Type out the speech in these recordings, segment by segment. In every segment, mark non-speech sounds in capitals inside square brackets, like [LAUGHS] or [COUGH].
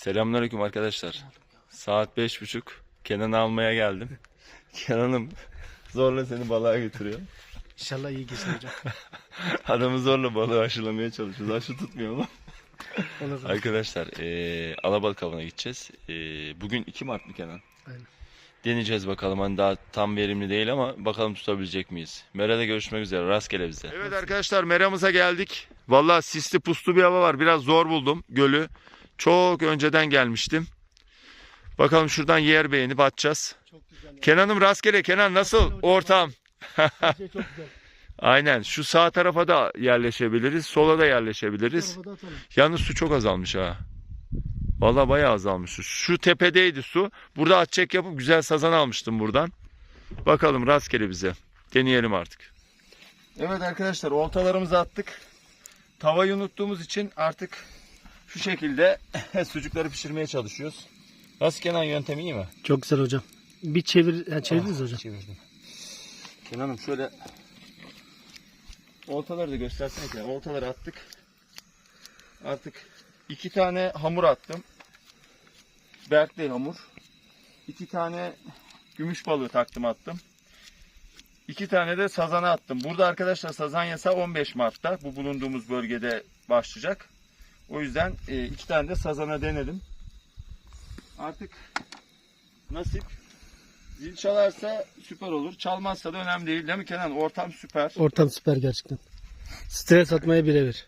Selamünaleyküm arkadaşlar. Saat beş buçuk. Kenan'ı almaya geldim. [LAUGHS] Kenan'ım zorla seni balığa götürüyor. İnşallah iyi geçer hocam. [LAUGHS] Adamı zorla balığı aşılamaya çalışıyoruz. Aşı tutmuyor mu? [LAUGHS] Olur. Arkadaşlar eee Alabalık avına gideceğiz. Eee, bugün 2 Mart mı Kenan? Aynen. Deneyeceğiz bakalım. Hani daha tam verimli değil ama bakalım tutabilecek miyiz? Mera'da görüşmek üzere. Rastgele bize. Evet arkadaşlar Mera'mıza geldik. Vallahi sisli puslu bir hava var. Biraz zor buldum gölü. Çok önceden gelmiştim. Bakalım şuradan yer beğenip atacağız. Çok güzel. ya. Kenan'ım rastgele. Kenan nasıl ortam? Her şey çok güzel. [LAUGHS] Aynen. Şu sağ tarafa da yerleşebiliriz. Sola da yerleşebiliriz. Yalnız su çok azalmış ha. Vallahi bayağı azalmış su. Şu tepedeydi su. Burada atçek yapıp güzel sazan almıştım buradan. Bakalım rastgele bize. Deneyelim artık. Evet arkadaşlar oltalarımızı attık. Tavayı unuttuğumuz için artık şu şekilde [LAUGHS] sucukları pişirmeye çalışıyoruz. Nasıl Kenan yöntemi iyi mi? Çok güzel hocam. Bir çevir, yani çevirdiniz Ah, hocam. Çevirdim. Kenan'ım şöyle oltaları da göstersene Kenan. Oltaları attık. Artık iki tane hamur attım. Berkley hamur. İki tane gümüş balığı taktım attım. İki tane de sazana attım. Burada arkadaşlar sazan yasağı 15 Mart'ta. Bu bulunduğumuz bölgede başlayacak. O yüzden e, iki tane de sazana denedim. Artık nasip Zil çalarsa süper olur. Çalmazsa da önemli değil değil mi Kenan? Ortam süper. Ortam süper gerçekten. Stres atmaya birebir.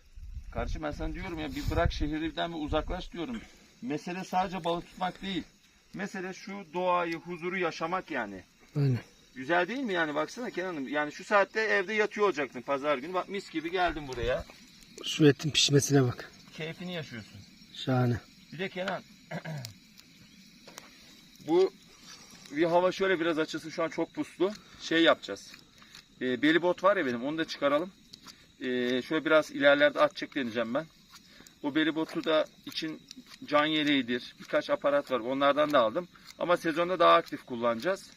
Kardeşim ben sana diyorum ya bir bırak şehirden bir uzaklaş diyorum. Mesele sadece balık tutmak değil. Mesele şu doğayı, huzuru yaşamak yani. Aynen. Güzel değil mi yani baksana Kenan'ım. Yani şu saatte evde yatıyor olacaktın pazar günü. Bak mis gibi geldin buraya. Şu etin pişmesine bak. Keyfini yaşıyorsun. Şahane. Bir de Kenan. [CLEARS THROAT] bu bir hava şöyle biraz açılsın. Şu an çok puslu. Şey yapacağız. E, beli bot var ya benim. Onu da çıkaralım. E, şöyle biraz ilerlerde atacak deneyeceğim ben. Bu beli botu da için can yeleğidir. Birkaç aparat var. Onlardan da aldım. Ama sezonda daha aktif kullanacağız.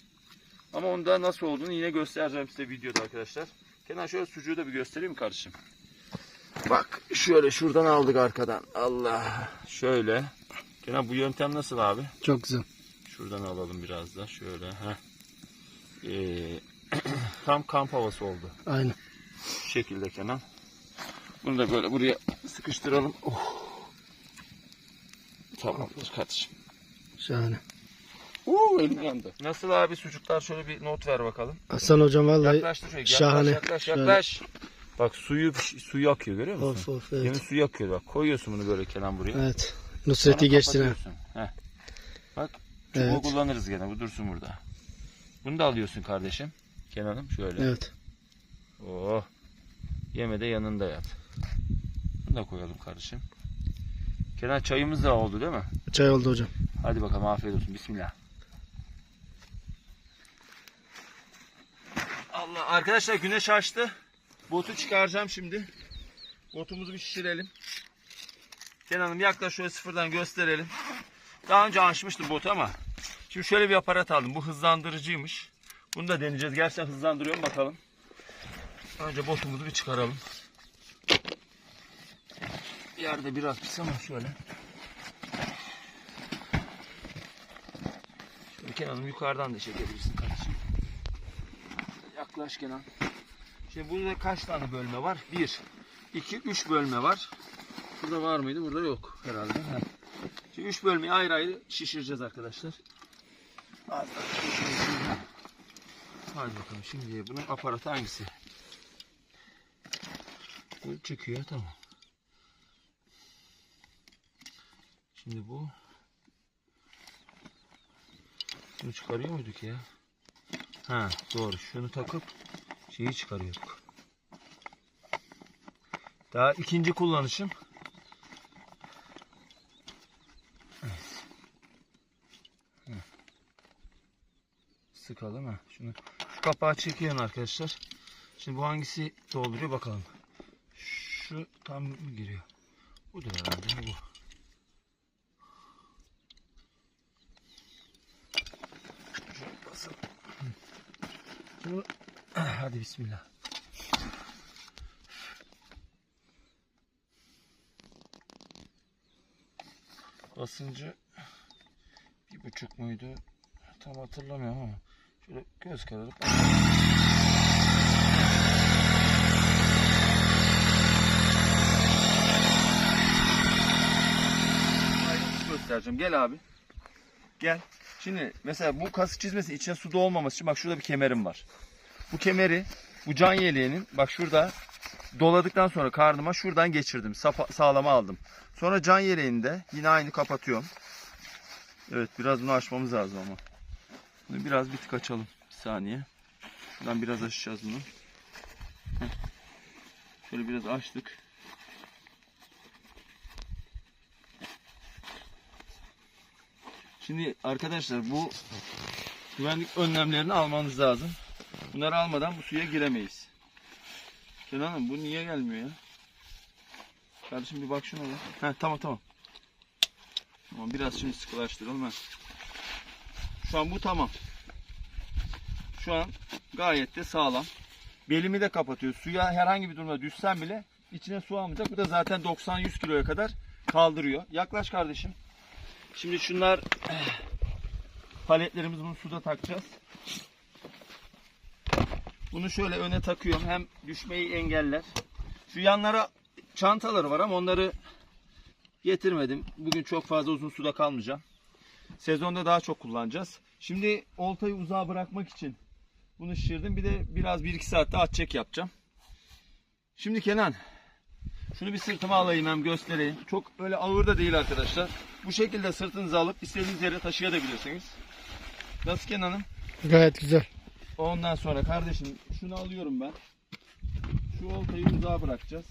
Ama onda nasıl olduğunu yine göstereceğim size videoda arkadaşlar. Kenan şöyle sucuğu da bir göstereyim mi kardeşim? Bak şöyle şuradan aldık arkadan. Allah. Şöyle. Kenan bu yöntem nasıl abi? Çok güzel. Şuradan alalım biraz da. Şöyle. Heh. Ee, [CLEARS THROAT] tam kamp havası oldu. Aynen. Şu şekilde Kenan. Bunu da böyle buraya sıkıştıralım. Oh. Tamamdır kardeşim. Şahane. Uuu elim yandı. Nasıl abi sucuklar şöyle bir not ver bakalım. Hasan hocam vallahi Yaklaştı şöyle. Yaklaş, şahane. Yaklaş Şöyle. yaklaş. Bak suyu suyu akıyor görüyor musun? of of Yemin evet. suyu akıyor bak. Koyuyorsun bunu böyle Kenan buraya. Evet. Nusret'i. Heh. Bak çubuğu Evet. kullanırız gene bu dursun burada. Bunu da alıyorsun kardeşim. Kenan'ım şöyle. Evet. Oh. Yeme de yanında yat. Bunu da koyalım kardeşim. Kenan çayımız da oldu değil mi? Çay oldu hocam. Hadi bakalım afiyet olsun. Bismillah. Allah arkadaşlar güneş açtı. Botu çıkaracağım şimdi. Botumuzu bir şişirelim. Kenan'ım yaklaş şöyle sıfırdan gösterelim. Daha önce açmıştım botu ama. Şimdi şöyle bir aparat aldım. Bu hızlandırıcıymış. Bunu da deneyeceğiz. Gerçekten hızlandırıyor mu bakalım. Önce botumuzu bir çıkaralım. Yerde biraz pis ama şöyle. Şöyle Kenan'ım yukarıdan da çekebilirsin kardeşim. Yaklaş Kenan. Şimdi burada kaç tane bölme var? Bir, iki, üç bölme var. Burada var mıydı? Burada yok herhalde. Heh. Şimdi üç bölmeyi ayrı ayrı şişireceğiz arkadaşlar. Hadi bakalım şimdi bunun aparatı hangisi? Bu çıkıyor tamam. Şimdi bu şunu çıkarıyor muyduk ya? Ha doğru. Şunu takıp şeyi çıkarıyorduk. Daha ikinci kullanışım. Sıkalım ha. Şunu şu kapağı çekiyorum arkadaşlar. Şimdi bu hangisi dolduruyor bakalım. Şu tam mı giriyor? Budur herhalde bu. Şöyle basalım. Hı. Şimdi hadi bismillah. Basıncı bir buçuk muydu? Tam hatırlamıyorum ama şöyle göz kararı göstereceğim. Gel abi. Gel. Şimdi mesela bu kasık çizmesi içine su dolmaması için bak şurada bir kemerim var. Bu kemeri bu can yeleğinin bak şurada doladıktan sonra karnıma şuradan geçirdim. Sapa, sağlama aldım. Sonra can yeleğini de yine aynı kapatıyorum. Evet biraz bunu açmamız lazım ama. Bunu biraz bir tık açalım. Bir saniye. Şuradan biraz açacağız bunu. Şöyle biraz açtık. Şimdi arkadaşlar bu güvenlik önlemlerini almanız lazım. Bunları almadan bu suya giremeyiz. Kenan Hanım bu niye gelmiyor ya? Kardeşim bir bak şuna da. Heh, tamam tamam. Tamam biraz şimdi sıkılaştıralım ha. Şu an bu tamam. Şu an gayet de sağlam. Belimi de kapatıyor. Suya herhangi bir durumda düşsem bile içine su almayacak. Bu da zaten 90-100 kiloya kadar kaldırıyor. Yaklaş kardeşim. Şimdi şunlar paletlerimizi bunu suda takacağız. Bunu şöyle öne takıyorum. Hem düşmeyi engeller. Şu yanlara çantaları var ama onları getirmedim. Bugün çok fazla uzun suda kalmayacağım. Sezonda daha çok kullanacağız. Şimdi oltayı uzağa bırakmak için bunu şişirdim. Bir de biraz 1-2 saatte at çek yapacağım. Şimdi Kenan şunu bir sırtıma alayım hem göstereyim. Çok öyle ağır da değil arkadaşlar. Bu şekilde sırtınıza alıp istediğiniz yere taşıyabilirsiniz. Nasıl Kenan'ım? Gayet güzel. Ondan sonra kardeşim şunu alıyorum ben. Şu oltayı uzağa bırakacağız.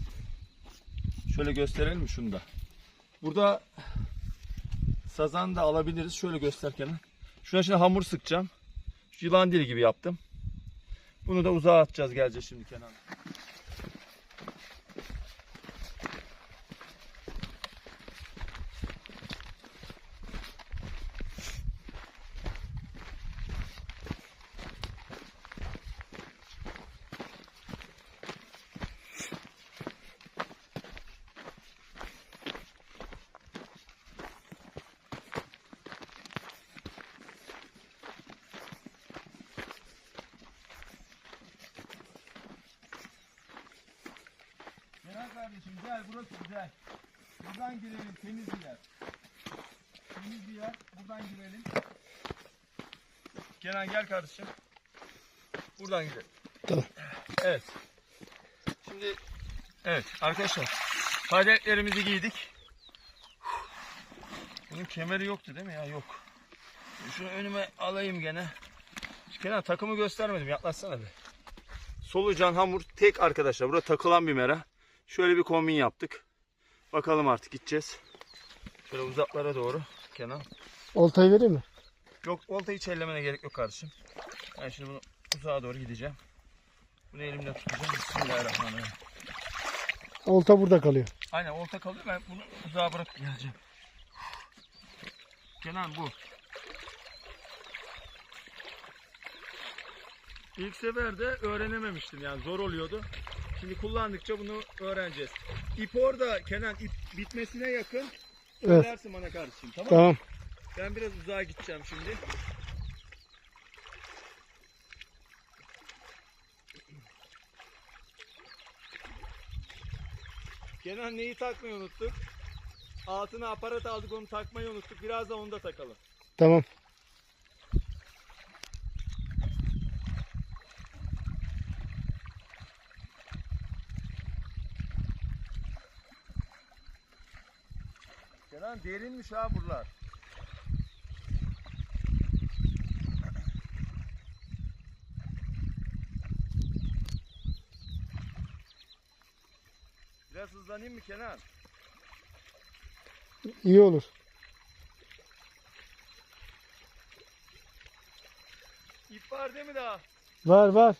Şöyle gösterelim mi şunu da? Burada sazan da alabiliriz. Şöyle göster Kenan. Şuna şimdi hamur sıkacağım. Şu yılan dili gibi yaptım. Bunu da uzağa atacağız geleceğiz şimdi Kenan. Kenan kardeşim gel burası güzel. Buradan girelim temiz bir yer. Temiz bir yer. Buradan girelim. Kenan gel kardeşim. Buradan gidelim. Tamam. Evet. Şimdi evet arkadaşlar paletlerimizi giydik. Bunun kemeri yoktu değil mi ya? Yok. Şunu önüme alayım gene. Kenan takımı göstermedim. Yaklaşsana bir. Solucan hamur tek arkadaşlar. Burada takılan bir mera. Şöyle bir kombin yaptık. Bakalım artık gideceğiz. Şöyle uzaklara doğru Kenan. Oltayı vereyim mi? Yok oltayı hiç ellemene gerek yok kardeşim. Ben şimdi bunu uzağa doğru gideceğim. Bunu elimle tutacağım. Bismillahirrahmanirrahim. Olta burada kalıyor. Aynen olta kalıyor. Ben bunu uzağa bırakıp geleceğim. Kenan bu. İlk seferde öğrenememiştim yani zor oluyordu. Şimdi kullandıkça bunu öğreneceğiz. İp orada Kenan ip bitmesine yakın Evet. söylersin bana kardeşim tamam mı? Tamam. Ben biraz uzağa gideceğim şimdi. Kenan neyi takmayı unuttuk? Altına aparat aldık onu takmayı unuttuk. Biraz da onu da takalım. Tamam. Kenan derinmiş ha buralar. Biraz hızlanayım mı Kenan? İyi olur. İp var değil mi daha? Var var.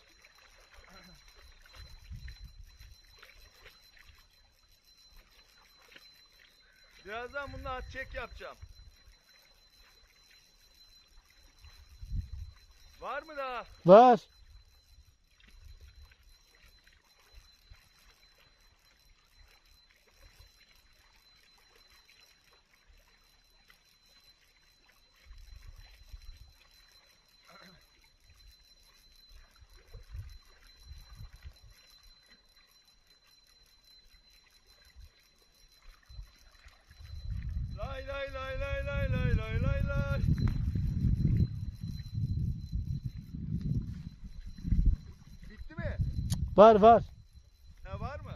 Birazdan bununla at çek yapacağım. Var mı daha? Var. Lay lay lay lay lay lay lay lay lay. Bitti mi? Var var. Ha var mı?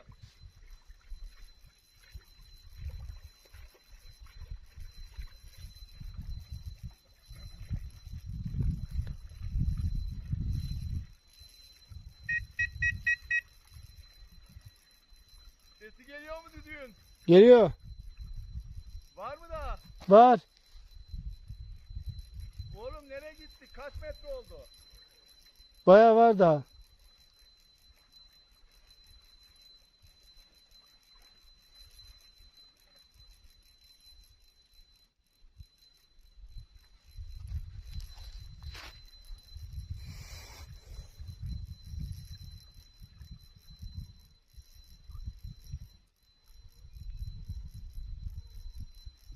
Sesi geliyor mu düdüğün? Geliyor. Var. Oğlum nereye gitti? Kaç metre oldu? Baya var daha.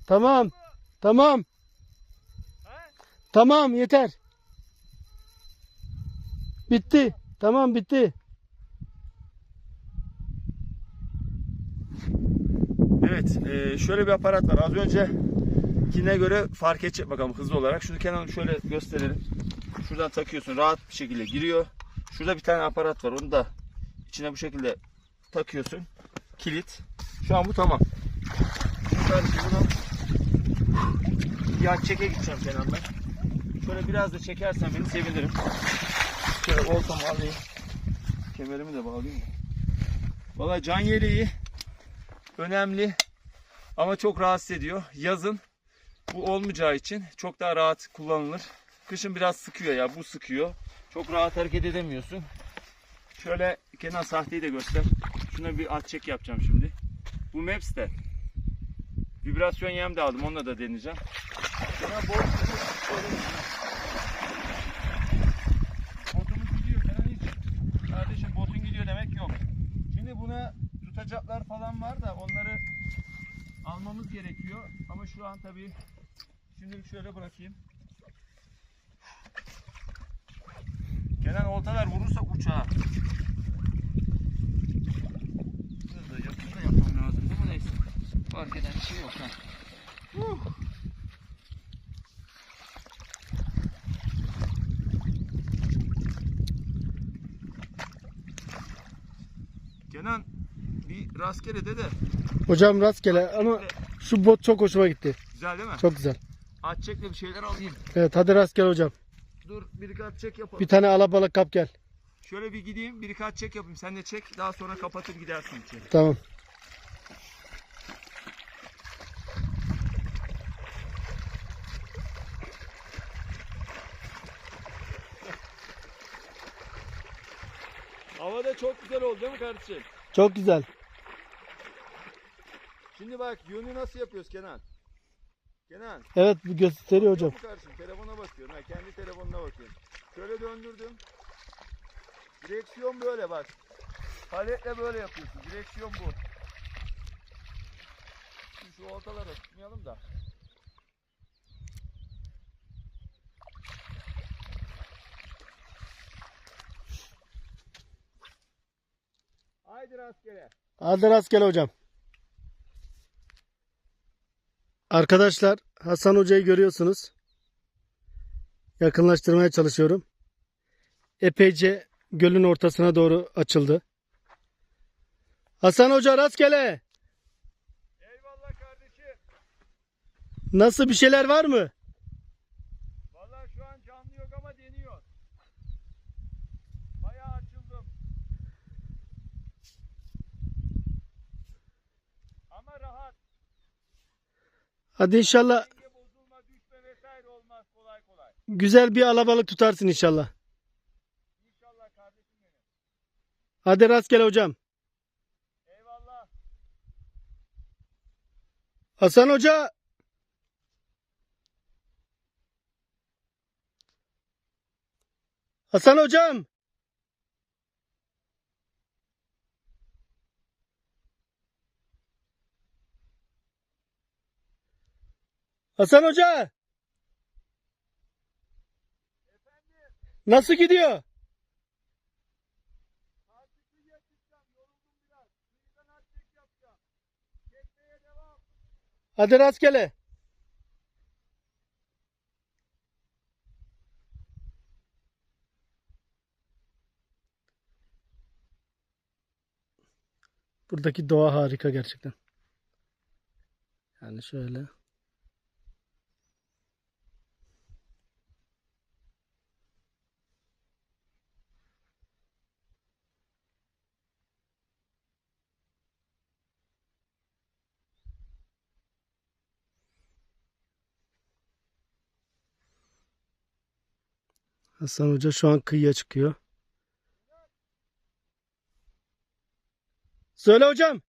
Tamam. Tamam. Ha? Tamam yeter. Bitti. Tamam bitti. Evet, e, şöyle bir aparat var. Az öncekine göre fark edecek bakalım hızlı olarak. Şunu kenarını şöyle gösterelim. Şuradan takıyorsun, rahat bir şekilde giriyor. Şurada bir tane aparat var. Onu da içine bu şekilde takıyorsun. Kilit. Şu an bu tamam. Şimdi bunu ya çeke gideceğim Kenan ben. Şöyle biraz da çekersen beni sevinirim. Şöyle oltamı alayım. Kemerimi de bağlayayım. Valla can yeleği önemli ama çok rahatsız ediyor. Yazın bu olmayacağı için çok daha rahat kullanılır. Kışın biraz sıkıyor ya bu sıkıyor. Çok rahat hareket edemiyorsun. Şöyle Kenan sahteyi de göster. Şuna bir at çek yapacağım şimdi. Bu Maps'te. Vibrasyon yem de aldım onunla da deneyeceğim. Kenan boş Botumuz gidiyor Kenan hiç. Kardeşim botun gidiyor demek yok. Şimdi buna tutacaklar falan var da onları almamız gerekiyor. Ama şu an tabii şimdilik şöyle bırakayım. Gelen oltalar vurursa uçağa. Şurada yakında yapmam lazım değil mi neyse. Fark eden bir şey yok ha. Kenan bir rastgele de de Hocam rastgele ama şu bot çok hoşuma gitti. güzel değil mi? Çok güzel. At çekle bir şeyler alayım. Evet hadi rastgele hocam. Dur bir birkaç çek yapalım. Bir tane alabalık kap gel. Şöyle bir gideyim birkaç çek yapayım. Sen de çek daha sonra kapatır gidersin içeri. Tamam. Hava da çok güzel oldu değil mi kardeşim? Çok güzel. Şimdi bak yönü nasıl yapıyoruz Kenan? Kenan. Evet bu gösteriyor hocam. Yok mu kardeşim? Telefona bakıyorsun. Ha, kendi telefonuna bakıyorsun. Şöyle döndürdüm. Direksiyon böyle bak. Paletle böyle yapıyorsun. Direksiyon bu. Şimdi şu ortalara tutmayalım da. Haydi rastgele. Hadi rastgele hocam. Arkadaşlar Hasan Hoca'yı görüyorsunuz. Yakınlaştırmaya çalışıyorum. Epeyce gölün ortasına doğru açıldı. Hasan Hoca rastgele. Eyvallah kardeşim. Nasıl bir şeyler var mı? Vallahi şu an canlı yok ama deniyor. Bayağı açıldım. Ama rahat. Hadi inşallah güzel bir alabalık tutarsın inşallah. Hadi rastgele hocam. Eyvallah. Hasan Hoca. Hasan hocam. Hasan Hoca. Efendim? Nasıl gidiyor? Hadi rastgele. Buradaki doğa harika gerçekten. Yani şöyle. Hasan Hoca şu an kıyıya çıkıyor. Söyle hocam.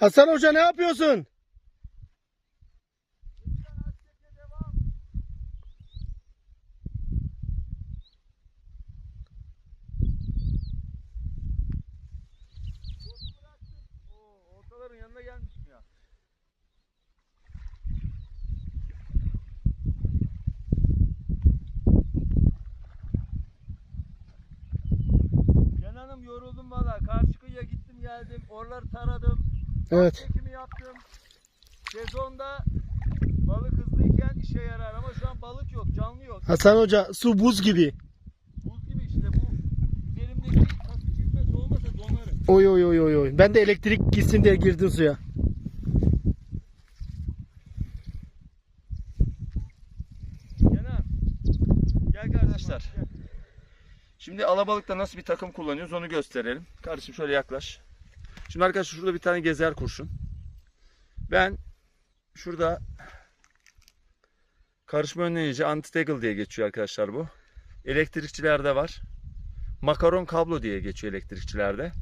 Hasan Hoca ne yapıyorsun? Oo, ortaların yanına gelmişim ya. Kenan'ım yoruldum valla. Karşı kıyıya gittim geldim. Oraları taradım. Evet. Çekimi yaptım. Sezonda balık hızlıyken işe yarar ama şu an balık yok, canlı yok. Hasan Hoca su buz gibi. Buz gibi işte bu. Üzerimdeki kasık çizmesi olmasa donarım. Oy oy oy oy oy. Ben de elektrik gitsin diye girdim suya. Kenan. Gel kardeşler. Şimdi alabalıkta nasıl bir takım kullanıyoruz onu gösterelim. Kardeşim şöyle yaklaş. Şimdi arkadaşlar şurada bir tane gezer kurşun. Ben şurada karışma önleyici anti-taggle diye geçiyor arkadaşlar bu. Elektrikçilerde var. Makaron kablo diye geçiyor elektrikçilerde.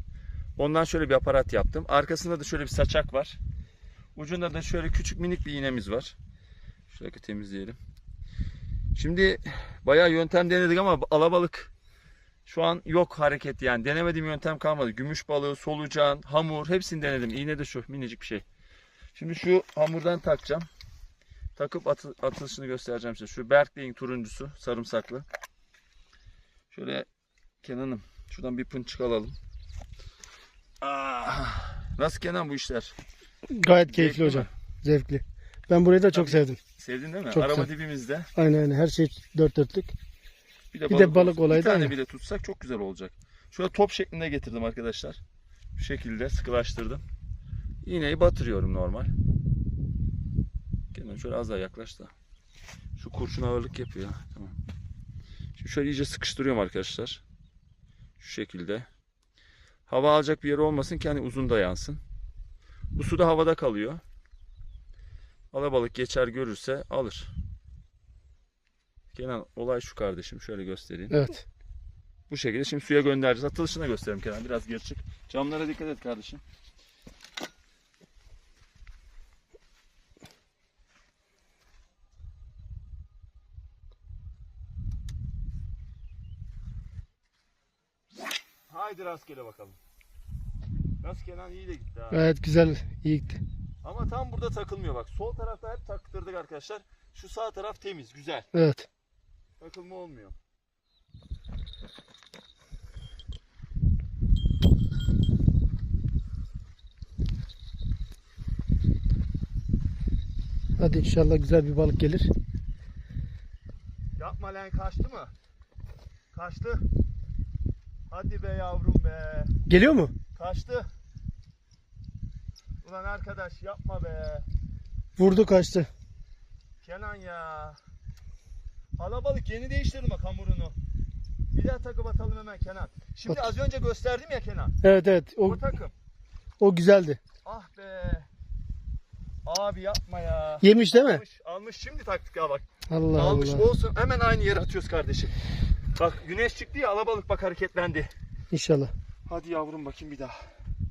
Ondan şöyle bir aparat yaptım. Arkasında da şöyle bir saçak var. Ucunda da şöyle küçük minik bir iğnemiz var. Şöyle temizleyelim. Şimdi bayağı yöntem denedik ama alabalık şu an yok hareket yani. Denemediğim yöntem kalmadı. Gümüş balığı, solucan, hamur hepsini denedim. İğne de şu minicik bir şey. Şimdi şu hamurdan takacağım. Takıp atı, atılışını göstereceğim size. Şu Berkley'in turuncusu sarımsaklı. Şöyle Kenan'ım şuradan bir pınçık alalım. Ah, nasıl Kenan bu işler? Gayet keyifli Zevkli hocam. mi? Zevkli. Ben burayı da çok Tabii. sevdim. Sevdin değil mi? Çok Araba güzel. dibimizde. Aynen aynen. Her şey dört dörtlük. Bir de Bir balık, de balık olayı Bir da tane aynı. bile tutsak çok güzel olacak. Şöyle top şeklinde getirdim arkadaşlar. Şu şekilde sıkılaştırdım. İğneyi batırıyorum normal. Kendine şöyle az daha yaklaş da. Şu kurşun ağırlık yapıyor. Tamam. Şimdi şöyle iyice sıkıştırıyorum arkadaşlar. Şu şekilde. Hava alacak bir yer olmasın ki hani uzun da yansın. Bu su da havada kalıyor. Alabalık geçer görürse alır. Kenan olay şu kardeşim şöyle göstereyim. Evet. Bu şekilde şimdi suya göndereceğiz. Atılışını göstereyim Kenan. Biraz geri çık. Camlara dikkat et kardeşim. Haydi rastgele bakalım. Nasıl Kenan iyi de gitti ha. Gayet güzel. iyi gitti. Ama tam burada takılmıyor bak. Sol tarafta hep taktırdık arkadaşlar. Şu sağ taraf temiz, güzel. Evet. Takılma olmuyor. Hadi inşallah güzel bir balık gelir. Yapma lan kaçtı mı? Kaçtı. Hadi be yavrum be. Geliyor mu? Kaçtı. Ulan arkadaş yapma be. Vurdu kaçtı. Kenan ya. Alabalık yeni değiştirdim bak hamurunu. Bir daha takıp atalım hemen Kenan. Şimdi az önce gösterdim ya Kenan. Evet evet. O, O takım. o güzeldi. Ah be. Abi yapma ya. Yemiş değil mi? Almış, almış şimdi taktık ya bak. Allah Almış Allah. olsun. Hemen aynı yere atıyoruz kardeşim. Bak güneş çıktı ya alabalık bak hareketlendi. İnşallah. Hadi yavrum bakayım bir daha.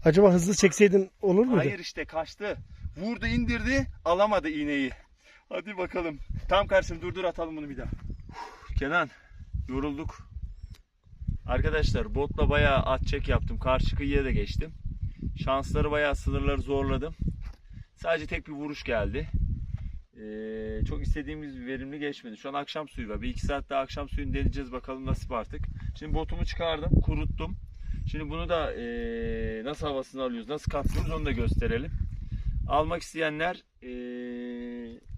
Acaba hızlı çekseydin olur muydu? Hayır işte kaçtı. Vurdu indirdi alamadı iğneyi. Hadi bakalım. Tam karşısını durdur atalım bunu bir daha. Kenan yorulduk. Arkadaşlar botla bayağı at çek yaptım. Karşı kıyıya da geçtim. Şansları bayağı sınırları zorladım. Sadece tek bir vuruş geldi. Ee, çok istediğimiz verimli geçmedi. Şu an akşam suyu var. Bir iki saat daha akşam suyunu deneyeceğiz bakalım nasip artık. Şimdi botumu çıkardım, kuruttum. Şimdi bunu da ee, nasıl havasını alıyoruz, nasıl katlıyoruz onu da gösterelim. Almak isteyenler ee,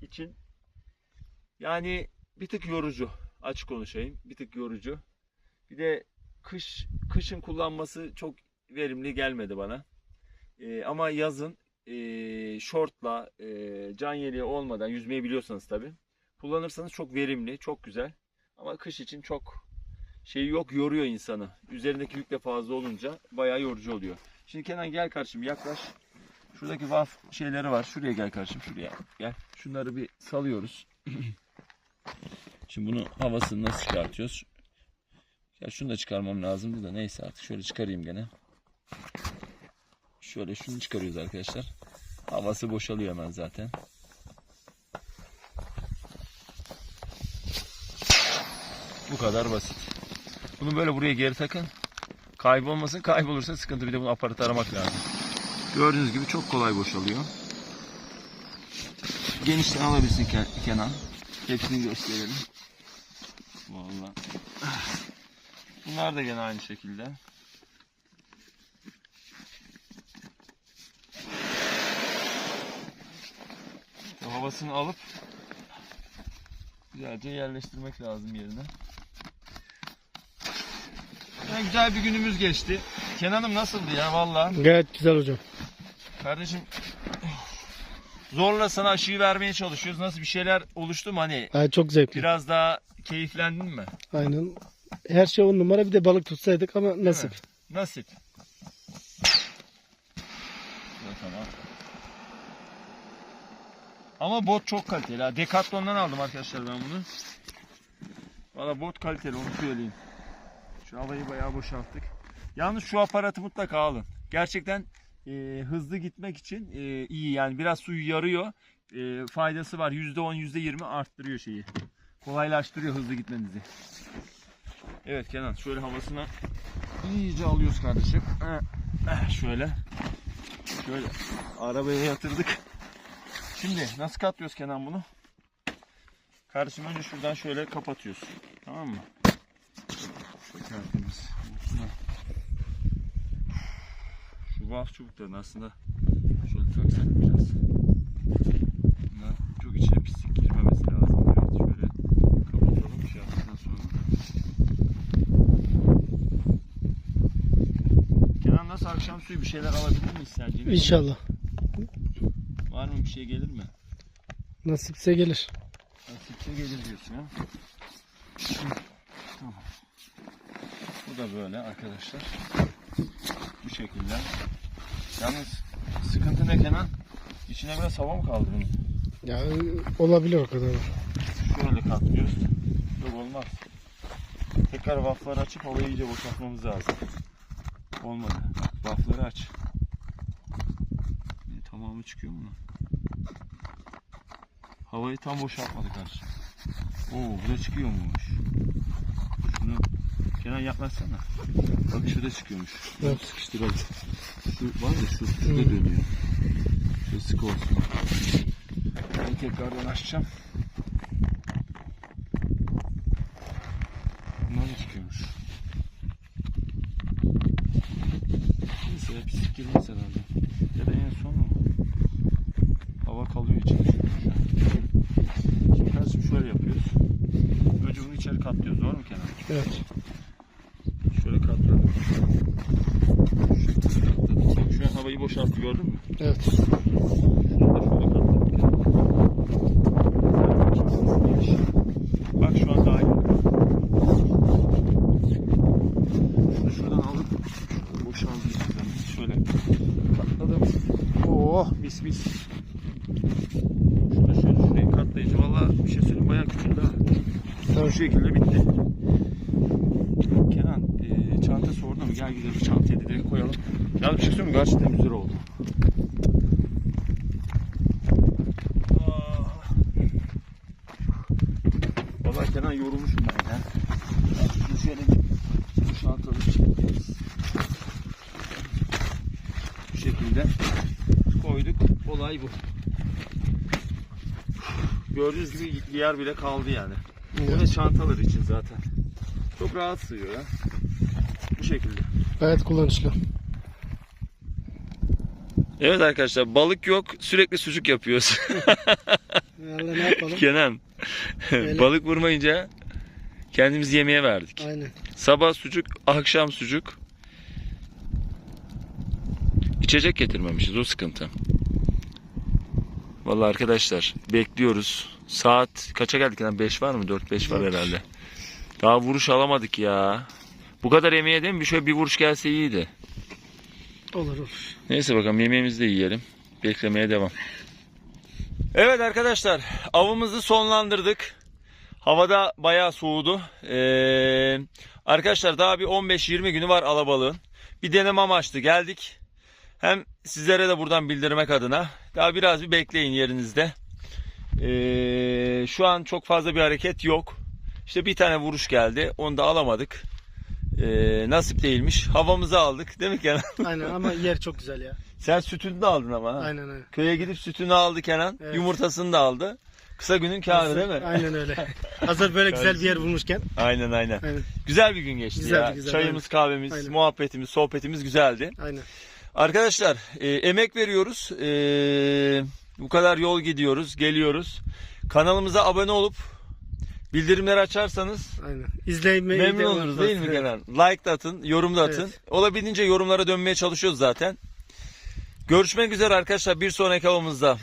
için yani bir tık yorucu. Açık konuşayım. Bir tık yorucu. Bir de kış kışın kullanması çok verimli gelmedi bana. Ee, ama yazın e, şortla e, can yeleği olmadan yüzmeyi biliyorsanız tabi kullanırsanız çok verimli, çok güzel. Ama kış için çok şey yok, yoruyor insanı. Üzerindeki yük de fazla olunca bayağı yorucu oluyor. Şimdi Kenan gel kardeşim yaklaş. Şuradaki vaf şeyleri var. Şuraya gel kardeşim şuraya. Gel. Şunları bir salıyoruz. [CLEARS THROAT] Şimdi bunu havasını nasıl çıkartıyoruz? Ya şunu da çıkarmam lazımdı da neyse artık şöyle çıkarayım gene. Şöyle şunu çıkarıyoruz arkadaşlar. Havası boşalıyor hemen zaten. Bu kadar basit. Bunu böyle buraya geri takın. Kaybolmasın. Kaybolursa sıkıntı. Bir de bunu aparatı aramak lazım. Gördüğünüz gibi çok kolay boşalıyor. Genişten alabilirsin Ken- Kenan. Hepsini gösterelim. Vallahi. Bunlar da gene aynı şekilde. Havasını alıp güzelce yerleştirmek lazım yerine. Yani güzel bir günümüz geçti. Kenan'ım nasıldı ya valla? Gayet güzel hocam. Kardeşim zorla sana aşıyı vermeye çalışıyoruz. Nasıl bir şeyler oluştu mu hani? Ay, çok zevkli. Biraz daha keyiflendin mi? Aynen. Her şey on numara bir de balık tutsaydık ama nasip. Nasip. Tamam. Ama bot çok kaliteli. ha. Decathlon'dan aldım arkadaşlar ben bunu. Valla bot kaliteli onu söyleyeyim. Şu havayı bayağı boşalttık. Yalnız şu aparatı mutlaka alın. Gerçekten e, hızlı gitmek için e, iyi yani biraz suyu yarıyor. E, faydası var. %10 %20 arttırıyor şeyi. Kolaylaştırıyor hızlı gitmenizi. Evet Kenan şöyle havasına iyice alıyoruz kardeşim. Eh, eh, Şöyle. Şöyle arabaya yatırdık. Şimdi nasıl katlıyoruz Kenan bunu? Kardeşim önce şuradan şöyle kapatıyoruz. Tamam mı? Şöyle tertemiz. Şuna. Şu vaf çubuklarını aslında şöyle taksak biraz. Bunlar çok içine pislik girmemesi lazım. Evet şöyle kapatalım şey yaptıktan sonra. Kenan nasıl akşam suyu bir şeyler alabilir miyiz sence? İnşallah. Var mı bir şey gelir mi? Nasipse gelir. Nasipse gelir diyorsun ha. Tamam. Bu da böyle arkadaşlar. Bu şekilde. Yalnız sıkıntı ne Kenan? İçine biraz hava mı kaldı bunun? Ya olabilir o kadar. Şöyle katlıyoruz. Yok olmaz. Tekrar vafları açıp havayı iyice boşaltmamız lazım. Olmadı. Vafları aç. E, tamamı çıkıyor mu? Havayı tam boşaltmadık kardeşim. Oo burada çıkıyormuş. Kenan yaklaşsana. Bak şurada çıkıyormuş. Evet. Sıkıştıralım. Şu var ya şu şurada dönüyor. Şöyle sıkı olsun. Ben tekrardan açacağım. Bunlar da çıkıyormuş. Neyse ya pislik girmez herhalde. Ya da en son mu? Hava kalıyor içine şu an. Şimdi kardeşim şöyle yapıyoruz. Önce bunu içeri katlıyoruz. Doğru mu Kenan? Evet. Şöyle katladım. Şöyle katladım. Bak şu an havayı boşalttı gördün mü? Evet. Şunu da şöyle katladık. Bak şu an daha iyi. Şunu şuradan alıp boşaldı içinden. Şöyle katladım. Oh mis mis. Şunu da şöyle şurayı katlayınca valla bir şey söyleyeyim bayağı küçüldü ha. Bu şekilde bitti. Kenan e, çantası orada mı? Gel gidelim çantaya direkt koyalım. Ya bir şey söyleyeyim mi? Gerçekten güzel oldu. Ah. Vallahi Kenan yorulmuşum ben ya. Şunu şöyle bir boşaltalım. Bu şekilde koyduk. Olay bu. Gördüğünüz gibi yer bile kaldı yani. Bu da çantalar için zaten. Çok rahat sığıyor ya. Bu şekilde. Gayet kullanışlı. Evet arkadaşlar balık yok sürekli sucuk yapıyoruz. [LAUGHS] Valla ne yapalım? Kenan Öyle. [LAUGHS] balık vurmayınca kendimiz yemeğe verdik. Aynen. Sabah sucuk, akşam sucuk. İçecek getirmemişiz o sıkıntı. Vallahi arkadaşlar bekliyoruz. Saat kaça geldik lan? 5 var mı? 4-5 var herhalde. Daha vuruş alamadık ya. Bu kadar yemeğe değil mi? Bir şöyle bir vuruş gelse iyiydi. Olur olur. Neyse bakalım yemeğimizi de yiyelim. Beklemeye devam. Evet arkadaşlar avımızı sonlandırdık. Havada bayağı soğudu. Ee, arkadaşlar daha bir 15-20 günü var alabalığın. Bir deneme amaçlı geldik. Hem sizlere de buradan bildirmek adına. Daha biraz bir bekleyin yerinizde. Ee, şu an çok fazla bir hareket yok. İşte bir tane vuruş geldi. Onu da alamadık. Ee, nasip değilmiş. Havamızı aldık. Değil mi Kenan? [LAUGHS] Aynen ama yer çok güzel ya. Sen sütünü de aldın ama. ha. Aynen aynen. Köye gidip sütünü aldı Kenan. Evet. Yumurtasını da aldı. Kısa günün kârı değil mi? Aynen öyle. Hazır böyle güzel bir yer bulmuşken. Aynen aynen. Aynen. Güzel bir gün geçti Güzeldi, ya. güzel, Çayımız, kahvemiz, Aynen. muhabbetimiz, sohbetimiz güzeldi. Aynen. Arkadaşlar e, emek veriyoruz. E, bu kadar yol gidiyoruz, geliyoruz. Kanalımıza abone olup bildirimleri açarsanız Aynen. İzlemeyi memnun de oluruz değil mi. Kenan? Like da atın, yorum da atın. Evet. Olabildiğince yorumlara dönmeye çalışıyoruz zaten. Görüşmek üzere arkadaşlar bir sonraki avımızda.